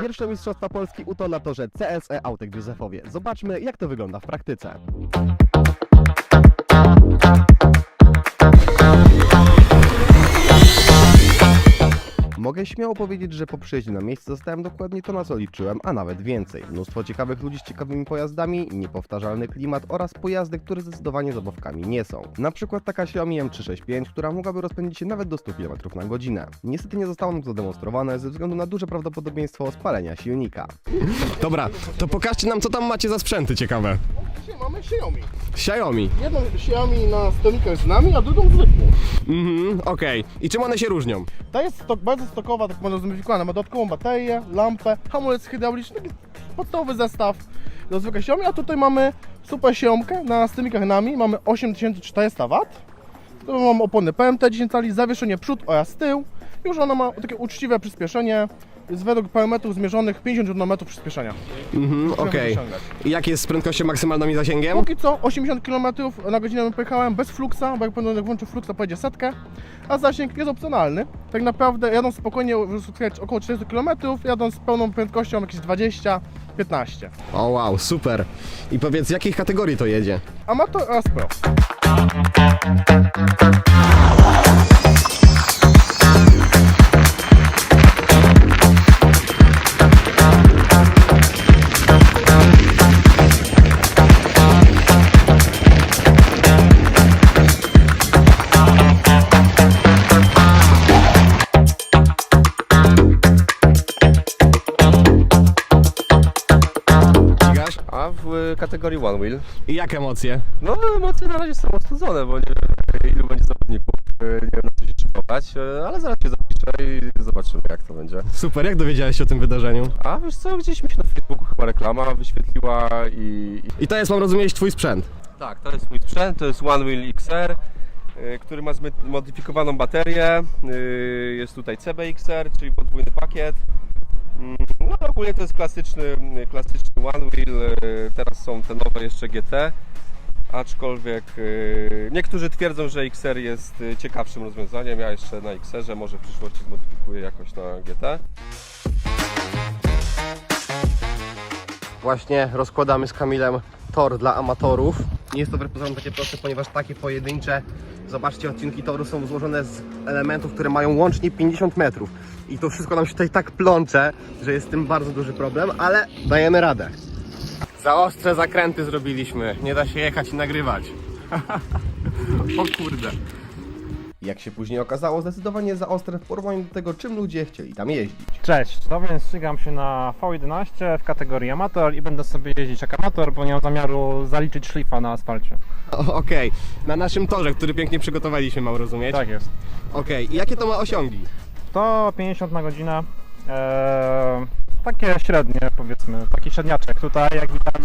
Pierwsze Mistrzostwa Polski UTO na torze CSE Autek w Józefowie. Zobaczmy, jak to wygląda w praktyce. Mogę śmiało powiedzieć, że po przyjeździe na miejsce zostałem dokładnie to, na co liczyłem, a nawet więcej. Mnóstwo ciekawych ludzi z ciekawymi pojazdami, niepowtarzalny klimat oraz pojazdy, które zdecydowanie zabawkami nie są. Na przykład taka Xiaomi M365, która mogłaby rozpędzić się nawet do 100 km na godzinę. Niestety nie zostało nam to zademonstrowane ze względu na duże prawdopodobieństwo spalenia silnika. Dobra, to pokażcie nam, co tam macie za sprzęty ciekawe. Dzisiaj mamy Xiaomi. Xiaomi. Jedną Xiaomi na stolikach z nami, a drugą zwykłą. Mhm, okej. I czym one się różnią? Ta jest stok, bardzo stokowa, tak można zmodyfikowana. Ma dodatkową baterię, lampę, hamulec hydrauliczny, taki podstawowy zestaw do zwykłej Xiaomi, a tutaj mamy super Xiaomkę na stolikach nami. Mamy 8400 W. Tu mamy opony PMT 10 cali, zawieszenie przód oraz tył. Już ona ma takie uczciwe przyspieszenie. Jest według parametrów zmierzonych 50 Nm przyspieszenia. Mhm, okej. osiągać. I jak jest z prędkością maksymalną i zasięgiem? Póki co 80 km na godzinę pojechałem bez fluksa, bo jak będę jak włączę fluksa pojedzie setkę, a zasięg jest opcjonalny. Tak naprawdę jadąc spokojnie uzyskać około 40 km, jadąc z pełną prędkością jakieś 20-15. O wow, super. I powiedz, z jakich kategorii to jedzie? Amator oraz pro. W kategorii One Wheel? I jak emocje? No emocje na razie są ostudzone, bo nie wiem ilu będzie zawodników, y, nie wiem na co się szykować, y, ale zaraz się zapiszę i zobaczymy jak to będzie. Super, jak dowiedziałeś się o tym wydarzeniu? A wiesz co, gdzieś mi się na Facebooku chyba reklama wyświetliła i... i... To jest, mam rozumieć, twój sprzęt. Tak, to jest mój sprzęt, to jest One Wheel XR, y, który ma zmodyfikowaną baterię, jest tutaj CBXR, czyli podwójny pakiet. Mm, No ogólnie to jest klasyczny, klasyczny One Wheel, y, teraz są te nowe jeszcze GT. Aczkolwiek y, niektórzy twierdzą, że XR jest y, ciekawszym rozwiązaniem. Ja jeszcze na XR-ze może w przyszłości zmodyfikuję jakoś na GT. Właśnie rozkładamy z Kamilem tor dla amatorów. Nie jest to wbrew takie proste, ponieważ takie pojedyncze, zobaczcie, odcinki toru są złożone z elementów, które mają łącznie 50 metrów. I to wszystko nam się tutaj tak plącze, że jest z tym bardzo duży problem, ale dajemy radę. Za ostre zakręty zrobiliśmy. Nie da się jechać i nagrywać. o kurde. Jak się później okazało, zdecydowanie za ostre w porównaniu do tego, czym ludzie chcieli tam jeździć. Cześć, no więc ścigam się na V11 w kategorii amator i będę sobie jeździć jak amator, bo nie mam zamiaru zaliczyć szlifa na asfalcie. O, Okej, na naszym torze, który pięknie przygotowaliśmy, mam rozumieć? Tak jest. Okej, i jakie to ma osiągi? 150 na godzinę, eee, takie średnie powiedzmy, taki średniaczek. Tutaj jak widać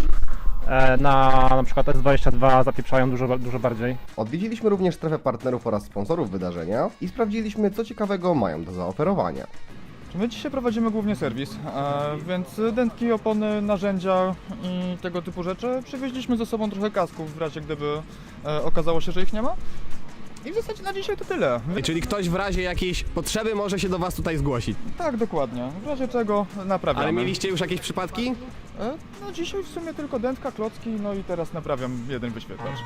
e, na na przykład S22 zapieprzają dużo, dużo bardziej. Odwiedziliśmy również strefę partnerów oraz sponsorów wydarzenia i sprawdziliśmy, co ciekawego mają do zaoferowania. My dzisiaj prowadzimy głównie serwis, e, więc dętki, opony, narzędzia i tego typu rzeczy. Przywieźliśmy ze sobą trochę kasków w razie gdyby e, okazało się, że ich nie ma. I w zasadzie na dzisiaj to tyle. Czyli ktoś w razie jakiejś potrzeby może się do Was tutaj zgłosić. Tak, dokładnie. W razie czego naprawiamy. Ale mieliście już jakieś przypadki? E, No dzisiaj w sumie tylko dętka, klocki, no i teraz naprawiam jeden wyświetlacz.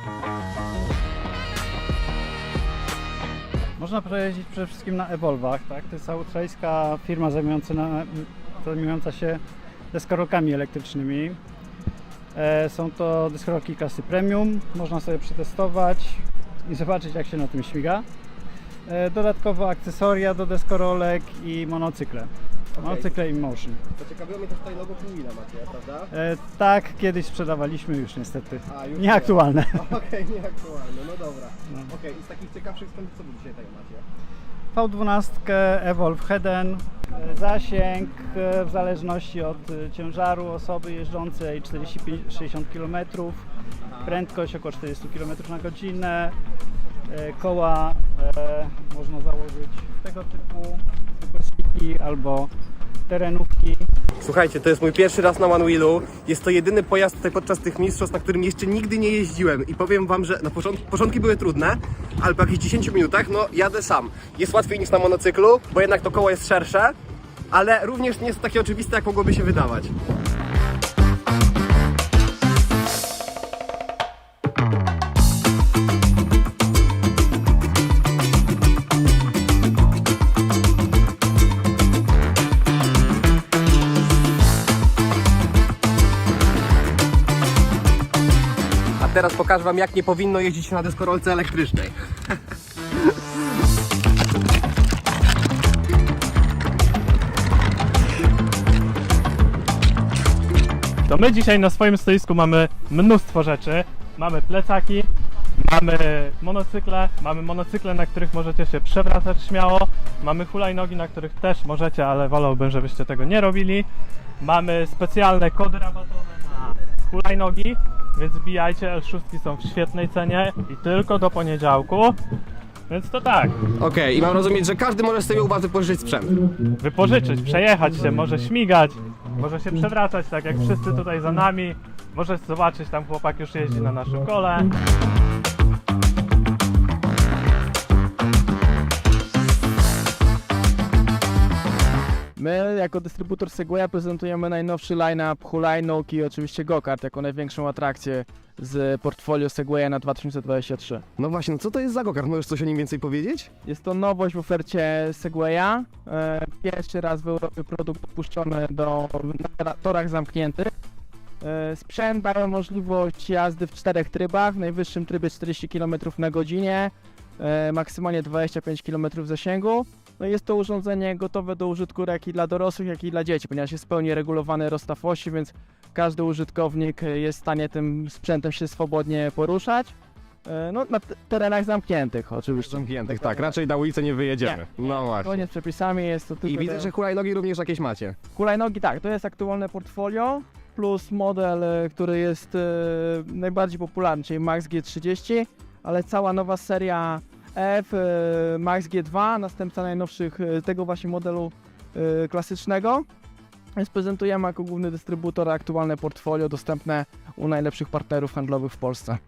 Można pojeździć przede wszystkim na Evolvach, tak? To jest australijska firma zajmująca, na, zajmująca się deskorolkami elektrycznymi. E, są to deskorolki klasy premium, można sobie przetestować i zobaczyć jak się na tym śmiga. E, dodatkowo akcesoria do deskorolek i monocykle. Monocykle i motion. Zaciekawiło mnie też tutaj logo Pingwina macie, prawda? E, tak, kiedyś sprzedawaliśmy już niestety. A, już Nieaktualne. Okej, nieaktualne, no dobra. No. Okej, i z takich ciekawszych sprzętów, co wy dzisiaj tutaj macie? V12 Evolve Heden, e, zasięg e, w zależności od ciężaru osoby jeżdżącej 45-60 km, prędkość około 40 km na godzinę, e, koła e, można założyć tego typu supersiki albo terenówki. Słuchajcie, to jest mój pierwszy raz na One Wheelu. Jest to jedyny pojazd tutaj podczas tych mistrzostw, na którym jeszcze nigdy nie jeździłem. I powiem wam, że na początku, początki były trudne, ale po jakichś 10 minutach, no jadę sam. Jest łatwiej niż na monocyklu, bo jednak to koło jest szersze, ale również nie jest to takie oczywiste, jak mogłoby się wydawać. Teraz pokażę wam, jak nie powinno jeździć na deskorolce elektrycznej. To my dzisiaj na swoim stoisku mamy mnóstwo rzeczy. Mamy plecaki, mamy monocykle, mamy monocykle, na których możecie się przewracać śmiało, mamy hulajnogi, na których też możecie, ale wolałbym, żebyście tego nie robili. Mamy specjalne kody rabatowe na hulajnogi, więc wbijajcie, L6 są w świetnej cenie i tylko do poniedziałku. Więc to tak, Okej, i mam rozumieć, że każdy może sobie u was wypożyczyć sprzęt. wypożyczyć, przejechać się, może śmigać, może się przewracać, tak jak wszyscy tutaj za nami. Może zobaczyć, tam chłopak już jeździ na naszym kole. My jako dystrybutor Segwaya prezentujemy najnowszy line-up hulajnóg i oczywiście go-kart jako największą atrakcję z portfolio Segwaya na 2023. No właśnie, no co to jest za gokart? Możesz coś o nim więcej powiedzieć? Jest to nowość w ofercie Segwaya. E, Pierwszy raz w Europie produkt dopuszczony do na torach zamkniętych. E, Sprzęt daje możliwość jazdy w czterech trybach. W najwyższym trybie 40 km na godzinę, e, maksymalnie 25 km zasięgu. No jest to urządzenie gotowe do użytku jak i dla dorosłych, jak i dla dzieci, ponieważ jest w pełni regulowany rozstaw osi, więc każdy użytkownik e, jest w stanie tym sprzętem się swobodnie poruszać. E, No, na terenach zamkniętych oczywiście. Zamkniętych, tak. Raczej na ulicę nie wyjedziemy. No właśnie. Zgodnie z przepisami jest to tylko I widzę, że hulajnogi również jakieś macie. Hulajnogi, tak, to jest aktualne portfolio, plus model, e, który jest najbardziej popularny, czyli Max G30, ale cała nowa seria F, e, Max G2, następca najnowszych e, tego właśnie modelu e, klasycznego. Więc prezentujemy jako główny dystrybutor aktualne portfolio dostępne u najlepszych partnerów handlowych w Polsce.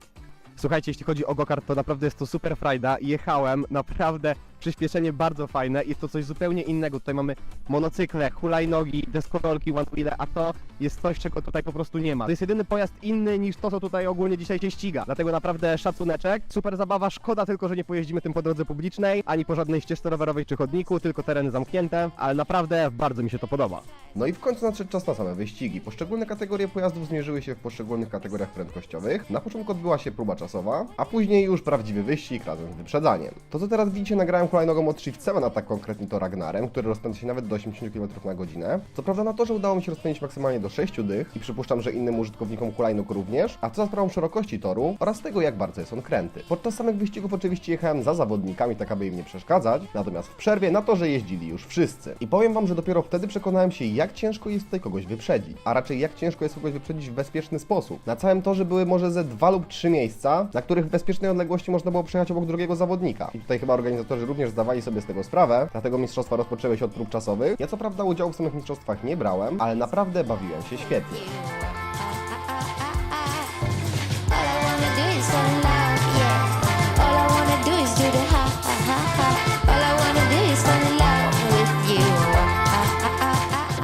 Słuchajcie, jeśli chodzi o gokart, to naprawdę jest to super frajda. Jechałem, naprawdę przyspieszenie bardzo fajne. Jest to coś zupełnie innego. Tutaj mamy monocykle, hulajnogi, deskorolki, one wheele, a to jest coś, czego tutaj po prostu nie ma. To jest jedyny pojazd inny niż to, co tutaj ogólnie dzisiaj się ściga. Dlatego naprawdę szacuneczek. Super zabawa, szkoda tylko, że nie pojeździmy tym po drodze publicznej, ani po żadnej ścieżce rowerowej czy chodniku, tylko tereny zamknięte, ale naprawdę bardzo mi się to podoba. No i w końcu nadszedł czas na same wyścigi. Poszczególne kategorie pojazdów zmierzyły się w poszczególnych kategoriach prędkościowych. Na początku odbyła się próba czasowa, a później już prawdziwy wyścig razem z wyprzedzaniem. To co teraz widzicie nagrałem hulajnogą od Shiftseven, a tak konkretnie to Ragnarem, który rozpędza się nawet do 80 km na godzinę. Co prawda na torze udało mi się rozpędzić maksymalnie do 6 dych i przypuszczam, że innym użytkownikom hulajnóg również, a co za sprawą szerokości toru oraz tego jak bardzo jest on kręty. Podczas samych wyścigów oczywiście jechałem za zawodnikami, tak aby im nie przeszkadzać, natomiast w przerwie na torze jeździli już wszyscy. I powiem wam, że dopiero wtedy przekonałem się jak ciężko jest tutaj kogoś wyprzedzić, a raczej jak ciężko jest kogoś wyprzedzić w bezpieczny sposób. Na całym torze były może ze dwa lub trzy miejsca, na których w bezpiecznej odległości można było przejechać obok drugiego zawodnika. I tutaj chyba organizatorzy również zdawali sobie z tego sprawę, dlatego mistrzostwa rozpoczęły się od prób czasowych. Ja co prawda udziału w samych mistrzostwach nie brałem, ale naprawdę bawiłem się świetnie.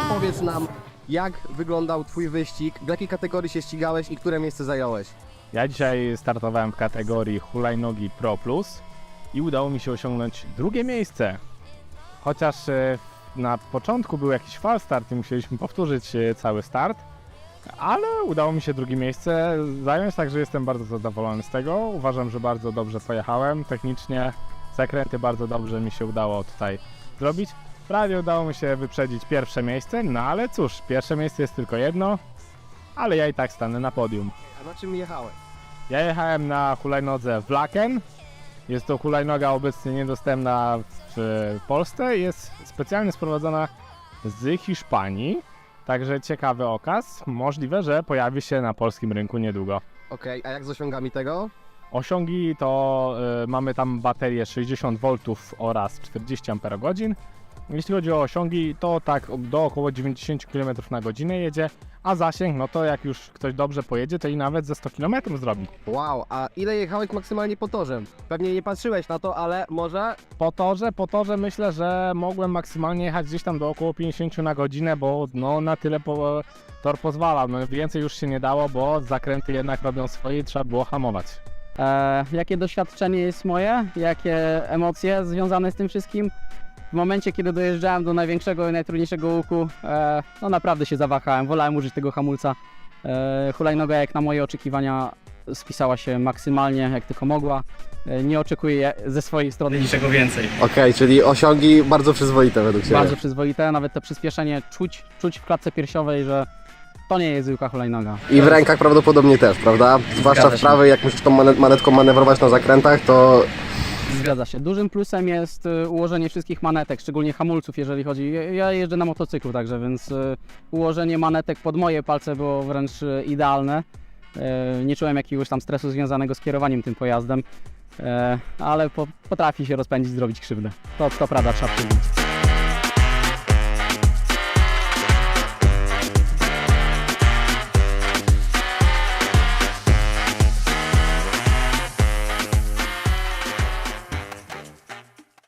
Powiedz nam, jak wyglądał twój wyścig, w jakiej kategorii się ścigałeś i które miejsce zająłeś? Ja dzisiaj startowałem w kategorii hulajnogi Pro Plus i udało mi się osiągnąć drugie miejsce. Chociaż e, na początku był jakiś fal start i musieliśmy powtórzyć e, cały start, ale udało mi się drugie miejsce zająć, także jestem bardzo zadowolony z tego. Uważam, że bardzo dobrze pojechałem technicznie. Zakręty bardzo dobrze mi się udało tutaj zrobić. Prawie udało mi się wyprzedzić pierwsze miejsce, no ale cóż, pierwsze miejsce jest tylko jedno, ale ja i tak stanę na podium. A na czym jechałeś? Ja jechałem na hulajnodze Vlaken. Jest to hulajnoga obecnie niedostępna w Polsce. Jest specjalnie sprowadzona z Hiszpanii. Także ciekawy okaz. Możliwe, że pojawi się na polskim rynku niedługo. Okej, a jak z osiągami tego? Osiągi to y, mamy tam baterię 60 V oraz 40 Ah. Jeśli chodzi o osiągi, to tak do około 90 km na godzinę jedzie, a zasięg, no to jak już ktoś dobrze pojedzie, to i nawet ze 100 km zrobi. Wow, a ile jechałeś maksymalnie po torze? Pewnie nie patrzyłeś na to, ale może Po torze, po torze myślę, że mogłem maksymalnie jechać gdzieś tam do około 50 na godzinę, bo no na tyle po, tor pozwalał. No, więcej już się nie dało, bo zakręty jednak robią swoje i trzeba było hamować. E, jakie doświadczenie jest moje, jakie emocje związane z tym wszystkim. W momencie, kiedy dojeżdżałem do największego i najtrudniejszego łuku, e, no naprawdę się zawahałem, wolałem użyć tego hamulca. E, hulajnoga jak na moje oczekiwania spisała się maksymalnie, jak tylko mogła. E, nie oczekuję ze swojej strony niczego więcej. Okej, czyli osiągi bardzo przyzwoite według Ciebie. Bardzo przyzwoite, nawet to przyspieszenie czuć, czuć w klatce piersiowej, że to nie jest zwykła hulajnoga. I w rękach prawdopodobnie też, prawda? Zwłaszcza w się. prawej, jak musisz tą manet- manetką manewrować na zakrętach, to Zgadza się. Dużym plusem jest y, ułożenie wszystkich manetek, szczególnie hamulców, jeżeli chodzi. ja- jeżdżę na motocyklu także, więc y, ułożenie manetek pod moje palce było wręcz y, idealne. Nie czułem jakiegoś tam stresu związanego z kierowaniem tym pojazdem, ale po, potrafi się rozpędzić, zrobić krzywdę. To, to prawda, trzeba przyznać.